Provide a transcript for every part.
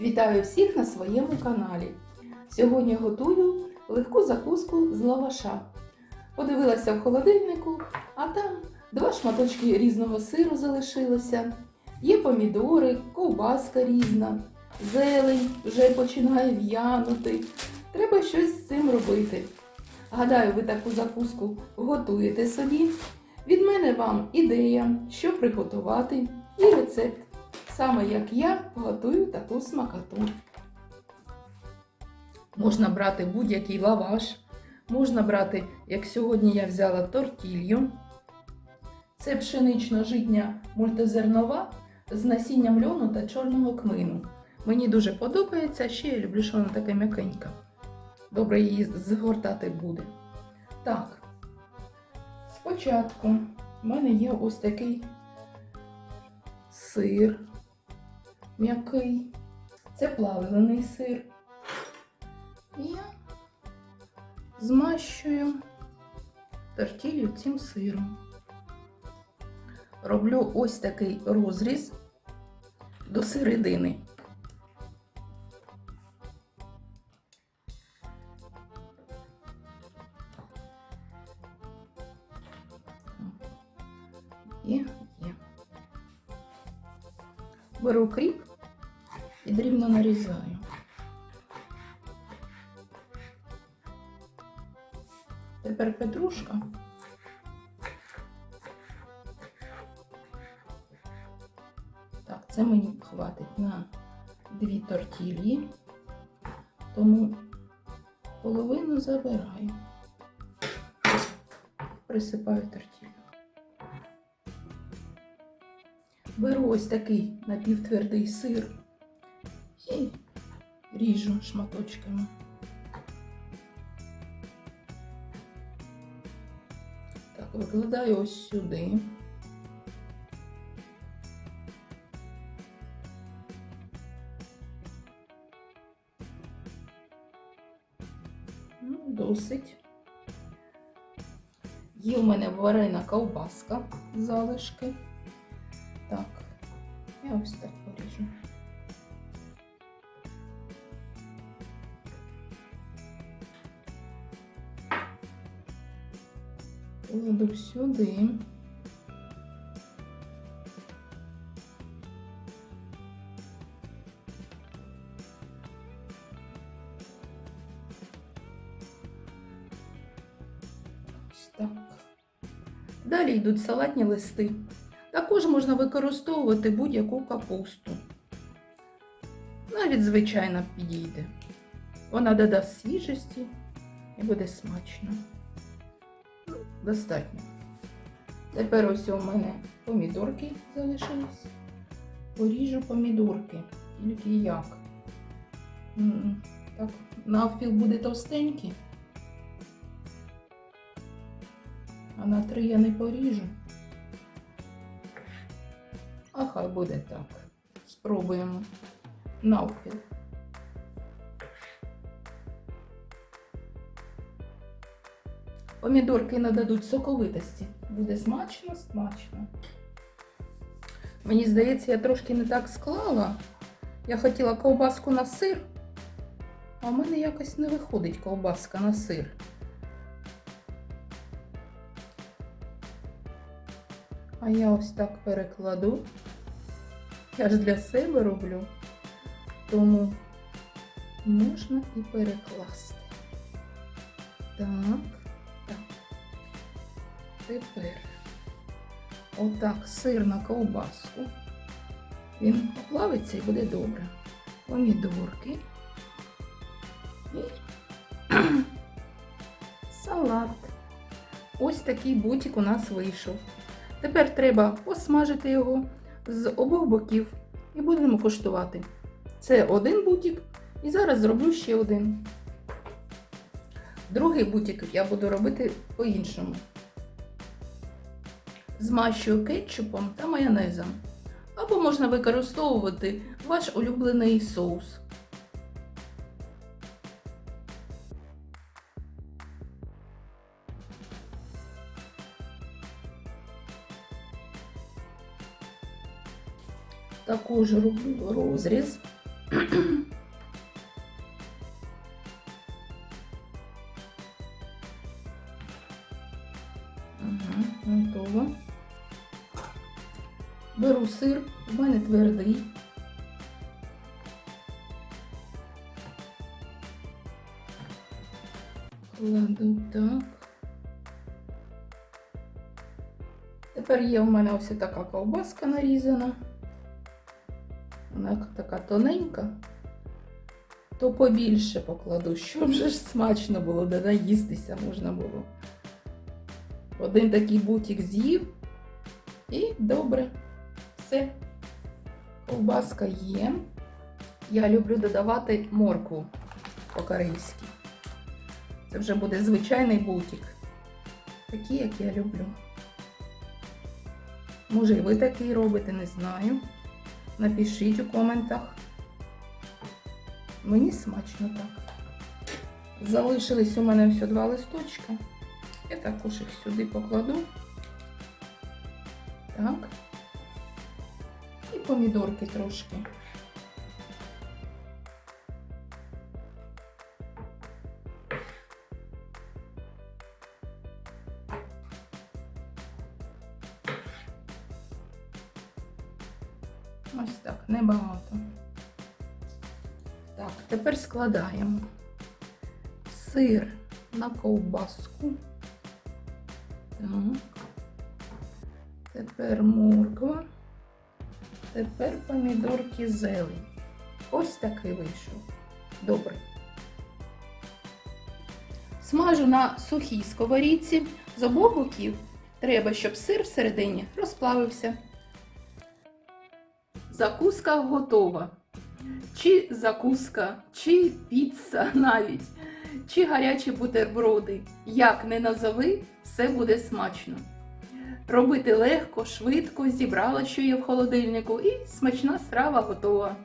Вітаю всіх на своєму каналі. Сьогодні готую легку закуску з лаваша. Подивилася в холодильнику, а там два шматочки різного сиру залишилося. Є помідори, ковбаска різна, зелень вже починає в'янути. Треба щось з цим робити. Гадаю, ви таку закуску готуєте собі. Від мене вам ідея, що приготувати, і рецепт. Саме як я готую таку смакоту. Можна брати будь-який лаваш, можна брати, як сьогодні я взяла тортілью. Це пшенично-житня мультизернова з насінням льону та чорного кмину. Мені дуже подобається, ще я люблю, що вона така м'якенька. Добре її згортати буде. Так, спочатку в мене є ось такий сир м'який. Це плавлений сир. І змащую тортілью цим сиром. Роблю ось такий розріз до середини. Беру кріп і дрібно нарізаю. Тепер петрушка. Так, це мені хватить на дві тортілі, тому половину забираю. Присипаю тортілю. Беру ось такий напівтвердий сир і ріжу шматочками. Так, викладаю ось сюди. Ну, досить. Є в мене варена ковбаска залишки. Так, я ось так поріжу. Кладу сюди. Ось так. Далі йдуть салатні листи. Також можна використовувати будь-яку капусту. Навіть звичайна підійде. Вона додасть свіжості і буде смачно. Достатньо. Тепер ось у мене помідорки залишились. Поріжу помідорки. Тільки як? Так, навпіл буде товстенький. А на три я не поріжу. А хай буде так. Спробуємо навпіл. Помідорки нададуть соковитості. Буде смачно, смачно. Мені здається, я трошки не так склала. Я хотіла ковбаску на сир, а в мене якось не виходить ковбаска на сир. А я ось так перекладу. Я ж для себе роблю, тому можна і перекласти. Так, так. Тепер отак сир на ковбаску. Він оплавиться і буде добре. Помідорки. І салат. Ось такий бутик у нас вийшов. Тепер треба посмажити його з обох боків і будемо куштувати. Це один бутик, і зараз зроблю ще один. Другий бутик я буду робити по-іншому. Змащую кетчупом та майонезом. Або можна використовувати ваш улюблений соус. Також роблю розріз Угу, готово. Беру сир, в мене твердий. Кладу так. Тепер є у мене ось така ковбаска нарізана. Вона така тоненька. То побільше покладу, щоб вже ж смачно було, де наїстися можна було. Один такий бутик з'їв. І добре. Все. Ковбаска є. Я люблю додавати моркву по-корейськи. Це вже буде звичайний бутик. Такий, як я люблю. Може, і ви такий робите, не знаю. Напишіть у коментах. Мені смачно так. Залишились у мене всього два листочка. Я також їх сюди покладу. Так. І помідорки трошки. Ось так, небагато. Так, тепер складаємо сир на ковбаску. Так. Тепер морква. Тепер помідорки зелень. Ось такий вийшов. Добре. Смажу на сухій сковорідці. З обох боків треба, щоб сир всередині розплавився. Закуска готова. Чи закуска, чи піца навіть, чи гарячі бутерброди. Як не назови, все буде смачно. Робити легко, швидко, зібрала, що є в холодильнику, і смачна страва готова.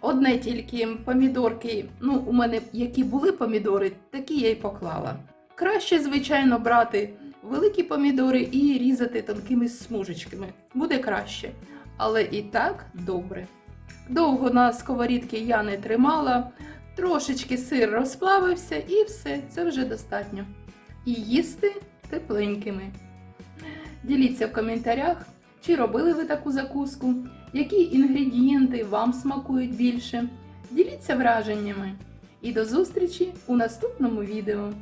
Одне тільки помідорки, ну, у мене які були помідори, такі я й поклала. Краще, звичайно, брати великі помідори і різати тонкими смужечками. Буде краще. Але і так добре. Довго на сковорідці я не тримала, трошечки сир розплавився і все, це вже достатньо. І їсти тепленькими. Діліться в коментарях, чи робили ви таку закуску, які інгредієнти вам смакують більше. Діліться враженнями. І до зустрічі у наступному відео.